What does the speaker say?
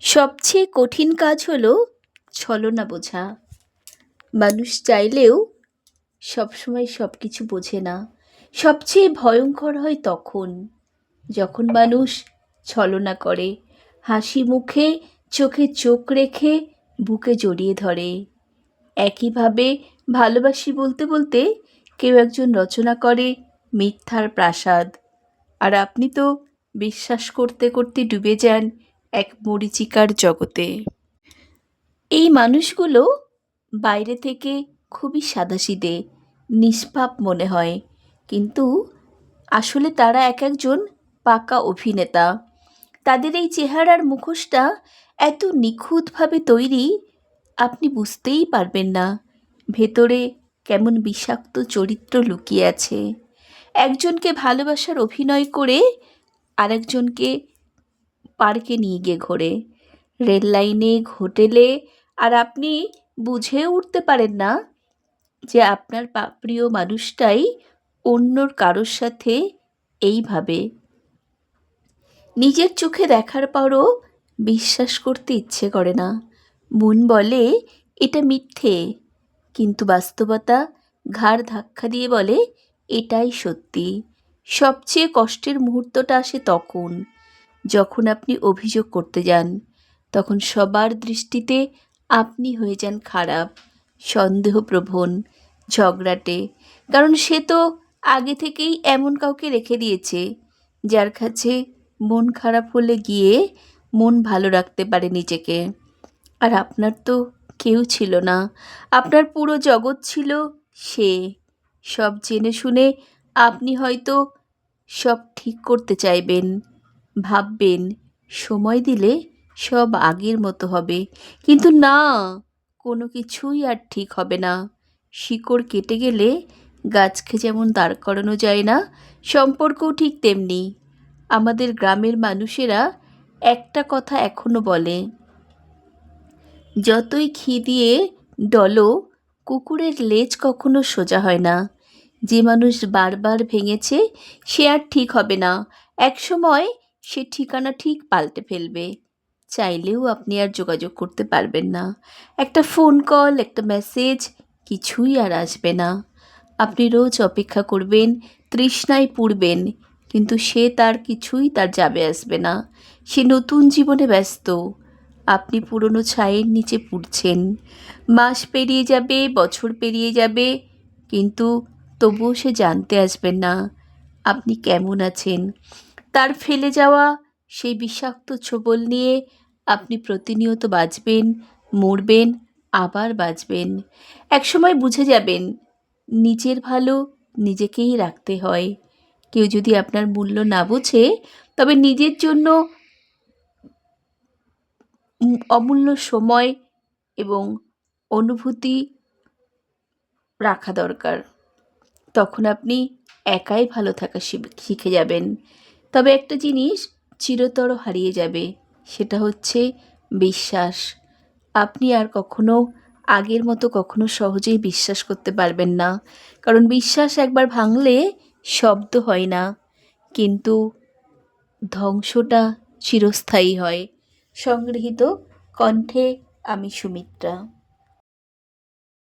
সবচেয়ে কঠিন কাজ হলো ছলনা বোঝা। মানুষ চাইলেও সবসময় সব কিছু বোঝে না। সবচেয়ে ভয়ঙ্কর হয় তখন, যখন মানুষ ছলনা করে, হাসি মুখে, চোখে চোখ রেখে, বুকে জড়িয়ে ধরে। একইভাবে ভালোবাসি বলতে বলতে কেউ একজন রচনা করে মিথ্যার প্রাসাদ। আর আপনি তো বিশ্বাস করতে করতে ডুবে যান এক মরিচিকার জগতে। এই মানুষগুলো বাইরে থেকে খুবই সাদাসিধে নিষ্পাপ মনে হয়। কিন্তু আসলে তারা এক একজন পাকা অভিনেতা। তাদের এই চেহারার মুখোশটা এত নিখুঁতভাবে তৈরি, আপনি বুঝতেই পারবেন না ভেতরে কেমন বিষাক্ত চরিত্র লুকিয়ে আছে। একজনকে ভালোবাসার অভিনয় করে আরেকজনকে পার্কে নিয়ে গিয়ে ঘোরে। রেল লাইনে হোটেলে আর আপনি বুঝে উঠতে পারেন না যে আপনার প্রিয় মানুষটাই অন্যর কারোর সাথে এইভাবে। নিজের চোখে দেখার পরও বিশ্বাস করতে ইচ্ছে করে না। মন বলে, এটা মিথ্যে। কিন্তু বাস্তবতা ঘাড় ধাক্কা দিয়ে বলে, এটাই সত্যি। সবচেয়ে কষ্টের মুহূর্তটা আসে তখন। যখন আপনি অভিযোগ করতে যান, তখন সবার দৃষ্টিতে আপনি হয়ে যান খারাপ, সন্দেহপ্রবণ, ঝগড়াটে। কারণ সে তো আগে থেকেই এমন কাউকে রেখে দিয়েছে, যার কাছে মন খারাপ হলে গিয়ে মন ভালো রাখতে পারে নিজেকে। আর আপনার তো কেউ ছিল না। আপনার পুরো জগৎ ছিল সে। সব জেনে শুনে আপনি হয়তো সব ঠিক করতে চাইবেন। ভাববেন, সময় দিলে সব আগের মতো হবে। কিন্তু না, কোনো কিছুই আর ঠিক হবে না। শিকড় কেটে গেলে গাছকে যেমন দাঁড় করানো যায় না, সম্পর্কও ঠিক তেমনি। আমাদের গ্রামের মানুষেরা একটা কথা এখনও বলে, যতই ঘি দিয়ে ডলো, কুকুরের লেজ কখনো সোজা হয় না। যে মানুষ বারবার ভেঙেছে, সে আর ঠিক হবে না। একসময় সে ঠিকানা ঠিক পাল্টে ফেলবে। চাইলেও আপনি আর যোগাযোগ করতে পারবেন না। একটা ফোন কল একটা মেসেজ কিছুই আর আসবে না। আপনি রোজ অপেক্ষা করবেন, তৃষ্ণায় পুড়বেন, কিন্তু সে তার কিছুই তার যাবে আসবে না। সে নতুন জীবনে ব্যস্ত। আপনি পুরনো ছায়ের নিচে পুড়ছেন। মাস পেরিয়ে যাবে, বছর পেরিয়ে যাবে, কিন্তু তবুও সে জানতে আসবেন না। আপনি কেমন আছেন? তার ফেলে যাওয়া সেই বিষাক্ত ছোবল নিয়ে আপনি প্রতিনিয়ত বাঁচবেন মরবেন, আবার বাঁচবেন একসময় বুঝে যাবেন, নিজের ভালো নিজেকেই রাখতে হয়। কেউ যদি আপনার মূল্য না বোঝে, তবে নিজের জন্য অমূল্য সময় এবং অনুভূতি রাখা দরকার। তখন আপনি একাই ভালো থাকা শিখ- শিখে যাবেন। তবে একটা জিনিস চিরতর হারিয়ে যাবে, সেটা হচ্ছে বিশ্বাস। আপনি আর কখনো, আগের মতো কখনো সহজেই বিশ্বাস করতে পারবেন না। কারণ বিশ্বাস একবার ভাঙলে শব্দ হয় না, কিন্তু ধ্বংসটা চিরস্থায়ী হয়। সংগৃহীত কণ্ঠে আমি সুমিত্রা।